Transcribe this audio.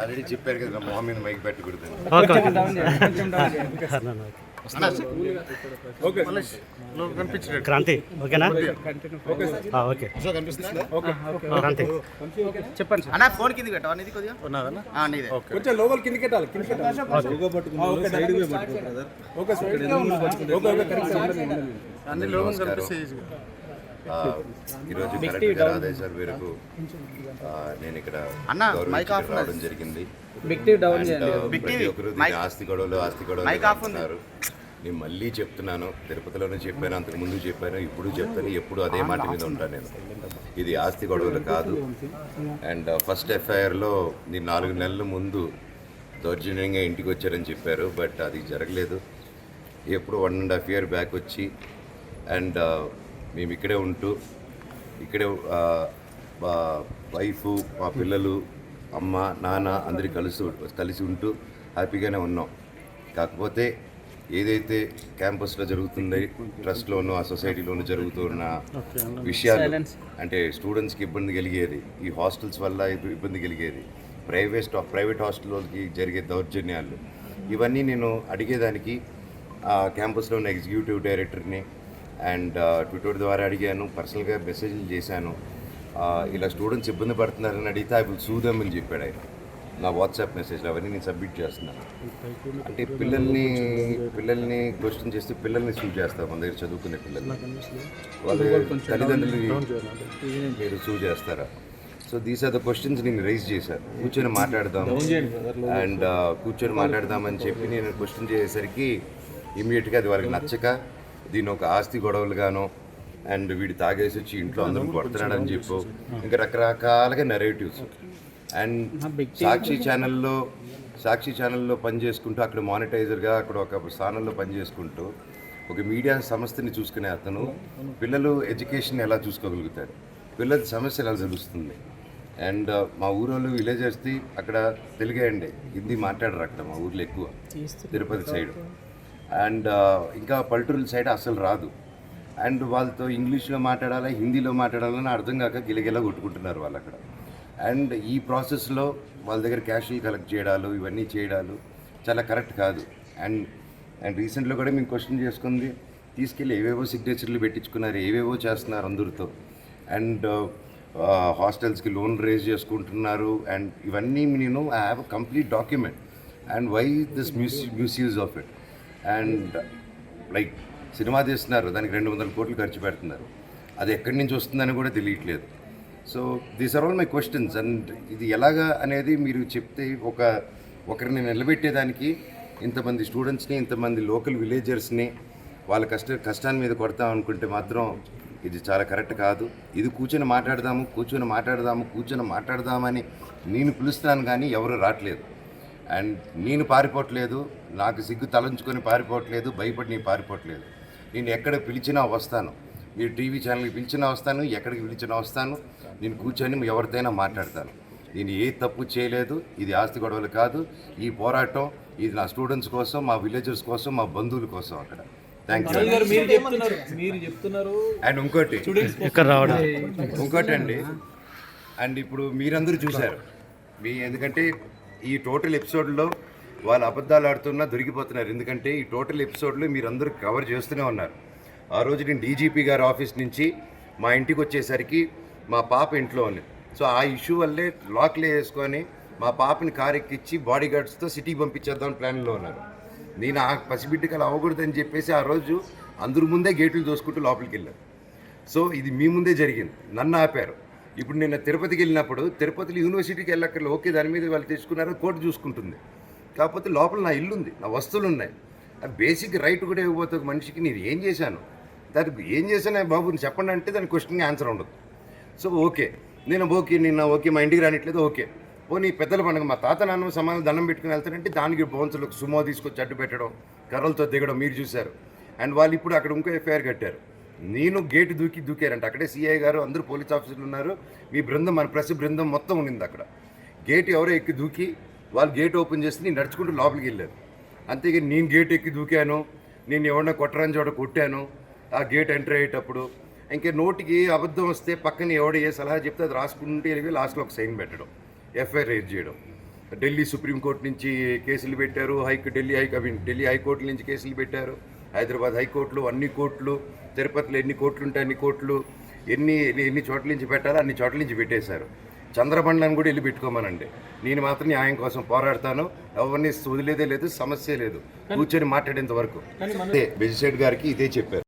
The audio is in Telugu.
ఆల్రెడీ చెప్పారు కదా మొహం మీద మైక్ పెట్టకూడదు క్రాంతి ఓకేనా? ఆ, ఓకే. క్రాంతి. చెప్పండి అన్న ఫోన్ కింద పెట్టావా? నీది కొద్దిగా? నీదే. కొంచెం లోపల కిందకి పెట్టాలి కిందకి పెట్టాలి. ఆ, ఓకే సైడ్ పోయి పట్టుకో brother. Okay sir okay okay correct. అన్ని లోగం ఆ, ఈరోజు కలెక్టర్ గారి ఆదేశాల మేరకు ఆ, నేను ఇక్కడ అన్న, గౌరవ మైక్ ఆఫ్ వీక్షకులు రావడం జరిగింది. Uh, ప్రతి ఒక్కరు ఆస్తి గొడవలు ఆస్తి గొడవలు నేను మళ్ళీ చెప్తున్నాను తిరుపతిలోనే చెప్పాను అంతకు ముందు చెప్పాను ఇప్పుడు చెప్తాను ఎప్పుడు అదే మాట మీద ఉంటాను నేను. ఇది ఆస్తి గొడవలు కాదు. అండ్ ఫస్ట్ ఎఫ్ఐఆర్లో నేను నాలుగు నెలల ముందు దౌర్జన్యంగా ఇంటికి వచ్చారని చెప్పారు బట్ అది జరగలేదు. ఎప్పుడు one and half year back వచ్చి అండ్ మేము ఇక్కడే ఉంటూ ఇక్కడే వైఫ్ మా పిల్లలు అమ్మ నాన్న అందరి కలిసి కలిసి ఉంటూ హ్యాపీగానే ఉన్నాం. కాకపోతే ఏదైతే క్యాంపస్లో జరుగుతుంది ట్రస్ట్లోనూ ఆ సొసైటీలోనూ జరుగుతున్న విషయాలు అంటే స్టూడెంట్స్కి ఇబ్బంది కలిగేది ఈ హాస్టల్స్ వల్ల ఇబ్బ- ఇబ్బంది కలిగేది ప్రైవేట్ ప్రైవేట్ హాస్టల్కి జరిగే దౌర్జన్యాలు. ఇవన్నీ నేను అడిగేదానికి ఆ క్యాంపస్లో ఉన్న ఎగ్జిక్యూటివ్ డైరెక్టర్ని అండ్ ట్విట్టర్ ద్వారా అడిగాను పర్సనల్గా మెసేజ్లు చేశాను. ఇలా స్టూడెంట్స్ ఇబ్బంది పడుతున్నారని అడిగితే ఐ విల్ సూదమ్ అని చెప్పాడు ఆయన. నా వాట్సాప్ మెసేజ్లు అవన్నీ నేను సబ్మిట్ చేస్తున్నాను. అంటే పిల్లల్ని పిల్లల్ని క్వశ్చన్ చేస్తే పిల్లల్ని సూ చేస్తారు మన దగ్గర చదువుకునే పిల్లల్ని. వాళ్ళ తల్లిదండ్రులు మీరు సూ చేస్తారా? So these are the questions నేను రైజ్ చేశాను. కూర్చొని మాట్లాడదాం. అండ్ కూర్చొని మాట్లాడదామని చెప్పి నేను క్వశ్చన్ చేసేసరికి ఇమీడియట్గా అది వాళ్ళకి నచ్చక దీని ఒక ఆస్తి గొడవలుగానో అండ్ వీడు తాగేసి వచ్చి ఇంట్లో అందరం కొడుతున్నాడని చెప్పు. ఇంకా రకరకాలుగా నెరేటివ్స్ అండ్ సాక్షి ఛానల్లో సాక్షి ఛానల్లో పనిచేసుకుంటూ అక్కడ మానిటైజర్గా అక్కడ ఒక స్థానంలో పనిచేసుకుంటూ ఒక మీడియా సంస్థని చూసుకునే అతను పిల్లలు ఎడ్యుకేషన్ ఎలా చూసుకోగలుగుతాడు? పిల్లల సమస్య ఎలా తెలుస్తుంది? అండ్ మా ఊరోళ్ళు విలేజర్స్ది అక్కడ తెలుగే అండి హిందీ మాట్లాడరు అక్కడ మా ఊర్లో ఎక్కువ. తిరుపతి సైడ్ అండ్ ఇంకా పల్లెటూరుల సైడ్ అసలు రాదు. అండ్ వాళ్ళతో ఇంగ్లీష్లో మాట్లాడాలా హిందీలో మాట్లాడాలని అర్థం కాక గిలగిల కొట్టుకుంటున్నారు వాళ్ళు అక్కడ. అండ్ ఈ ప్రాసెస్లో వాళ్ళ దగ్గర క్యాషులు కలెక్ట్ చేయడాలు ఇవన్నీ చేయడాలు చాలా కరెక్ట్ కాదు. అండ్ అండ్ రీసెంట్లో కూడా మేము క్వశ్చన్ చేసుకుంది తీసుకెళ్ళి ఏవేవో సిగ్నేచర్లు పెట్టించుకున్నారు ఏవేవో చేస్తున్నారు అందరితో. అండ్ హాస్టల్స్కి లోన్ రేజ్ చేసుకుంటున్నారు. అండ్ ఇవన్నీ నేను I have complete document. And why this muse misuse of it? And like cinema తీస్తున్నారు. దానికి రెండు వందల కోట్లు ఖర్చు పెడుతున్నారు. అది ఎక్కడి నుంచి వస్తుందని కూడా తెలియట్లేదు. So these are all my questions and ఇది ఎలాగా అనేది మీరు చెప్తే ఒక ఒకరిని నిలబెట్టేదానికి ఇంతమంది స్టూడెంట్స్ని ఇంతమంది లోకల్ విలేజర్స్ని వాళ్ళ కష్ట కష్టాన్ని మీద కొడతాం అనుకుంటే మాత్రం ఇది చాలా కరెక్ట్ కాదు. ఇది కూర్చొని మాట్లాడదాము కూర్చొని మాట్లాడదాము కూర్చొని మాట్లాడదామని నేను పిలుస్తున్నాను కానీ ఎవరు రావట్లేదు అండ్ నేను పారిపోవట్లేదు నాకు సిగ్గు తలంచుకొని పారిపోవట్లేదు భయపడి నేను పారిపోవట్లేదు. నేను ఎక్కడ పిలిచినా వస్తాను. మీరు టీవీ ఛానల్కి పిలిచినా వస్తాను ఎక్కడికి పిలిచినా వస్తాను. నేను కూర్చొని ఎవరితోనైనా మాట్లాడతాను. నేను ఏ తప్పు చేయలేదు ఇది ఆస్తి గొడవలు కాదు. ఈ పోరాటం ఇది నా స్టూడెంట్స్ కోసం మా విలేజర్స్ కోసం మా బంధువుల కోసం అక్కడ. థ్యాంక్ యూ మీరు చెప్తున్నారు మీరు చెప్తున్నారు. అండ్ ఇంకోటి. ఇంకోటి అండి అండ్ ఇప్పుడు మీరందరూ చూశారు. మీ ఎందుకంటే ఈ టోటల్ ఎపిసోడ్లో వాళ్ళు అబద్ధాలు ఆడుతున్నా దొరికిపోతున్నారు. ఎందుకంటే ఈ టోటల్ ఎపిసోడ్లో మీరందరూ కవర్ చేస్తూనే ఉన్నారు. ఆ రోజు నేను డీజీపీ గారి ఆఫీస్ నుంచి మా ఇంటికి వచ్చేసరికి మా పాప ఇంట్లో ఉంది. సో ఆ ఇష్యూ వల్లే లాక్లే వేసుకొని మా పాపని కార్ ఎక్కిచ్చి బాడీ గార్డ్స్తో సిటీకి పంపించేద్దాం ప్లాన్లో ఉన్నారు. నేను ఆ పసిబిడ్డకి అలా అవ్వకూడదని చెప్పేసి ఆ రోజు అందరి ముందే గేట్లు దోసుకుంటూ లోపలికి వెళ్ళారు సో ఇది మీ ముందే జరిగింది. నన్ను ఆపారు. ఇప్పుడు నేను తిరుపతికి వెళ్ళినప్పుడు తిరుపతిలో యూనివర్సిటీకి వెళ్ళక్కర్లేదు ఓకే దాని మీద వాళ్ళు తెచ్చుకున్నారు కోర్టు చూసుకుంటుంది. కాకపోతే లోపల నా ఇల్లు ఉంది నా వస్తువులు ఉన్నాయి. ఆ బేసిక్ రైట్ కూడా ఇవ్వబోతే ఒక మనిషికి నేను ఏం చేశాను? దానికి ఏం చేశాను బాబు చెప్పండి అంటే దాని క్వశ్చన్కి ఆన్సర్ ఉండదు. సో ఓకే నేను ఓకే నిన్న ఓకే మా ఇంటికి రానిట్లేదు ఓకే. పోనీ పెద్దల పండుగ మా తాత నాన్న సమానం దండం పెట్టుకుని వెళ్తారంటే దానికి బౌన్సులకు సుమో తీసుకొచ్చి అడ్డు పెట్టడం కర్రలతో దిగడం మీరు చూశారు. అండ్ వాళ్ళు ఇప్పుడు అక్కడ ఇంకో ఎఫ్ఐఆర్ కట్టారు. నేను గేటు దూకి దూకారంట. అక్కడే సిఐ గారు అందరూ పోలీస్ ఆఫీసర్లు ఉన్నారు. మీ బృందం మన ప్రెస్ బృందం మొత్తం ఉండింది అక్కడ. గేటు ఎవరో ఎక్కి దూకి వాళ్ళు గేట్ ఓపెన్ చేసి నేను నడుచుకుంటూ లోపలికి వెళ్ళారు అంతేగా నేను గేట్ ఎక్కి దూకాను నేను ఎవరన్నా కొట్టరాని చోట కొట్టాను. ఆ గేట్ ఎంటర్ అయ్యేటప్పుడు ఇంకా నోటికి అబద్ధం వస్తే పక్కన ఎవడు ఏ సలహా చెప్తే అది రాసుకుంటే వెళ్ళి లాస్ట్లో ఒక సైన్ పెట్టడం ఎఫ్ఐఆర్ రేజ్ చేయడం. ఢిల్లీ సుప్రీంకోర్టు నుంచి కేసులు పెట్టారు hike Delhi high I mean Delhi high court నుంచి కేసులు పెట్టారు. హైదరాబాద్ హైకోర్టులు అన్ని కోర్టులు తిరుపతిలో ఎన్ని కోర్టులు ఉంటే అన్ని కోర్టులు ఎన్ని ఎన్ని- చోట్ల నుంచి పెట్టాలో అన్ని చోట్ల నుంచి పెట్టేశారు. చంద్రబండ్లను కూడా వెళ్ళి పెట్టుకోమనండి. నేను మాత్రం న్యాయం కోసం పోరాడతాను. ఎవరిని వదిలేదే లేదు సమస్య లేదు. కూర్చొని మాట్లాడేంత వరకు. అదే బెజిసెడ్ గారికి ఇదే చెప్పారు.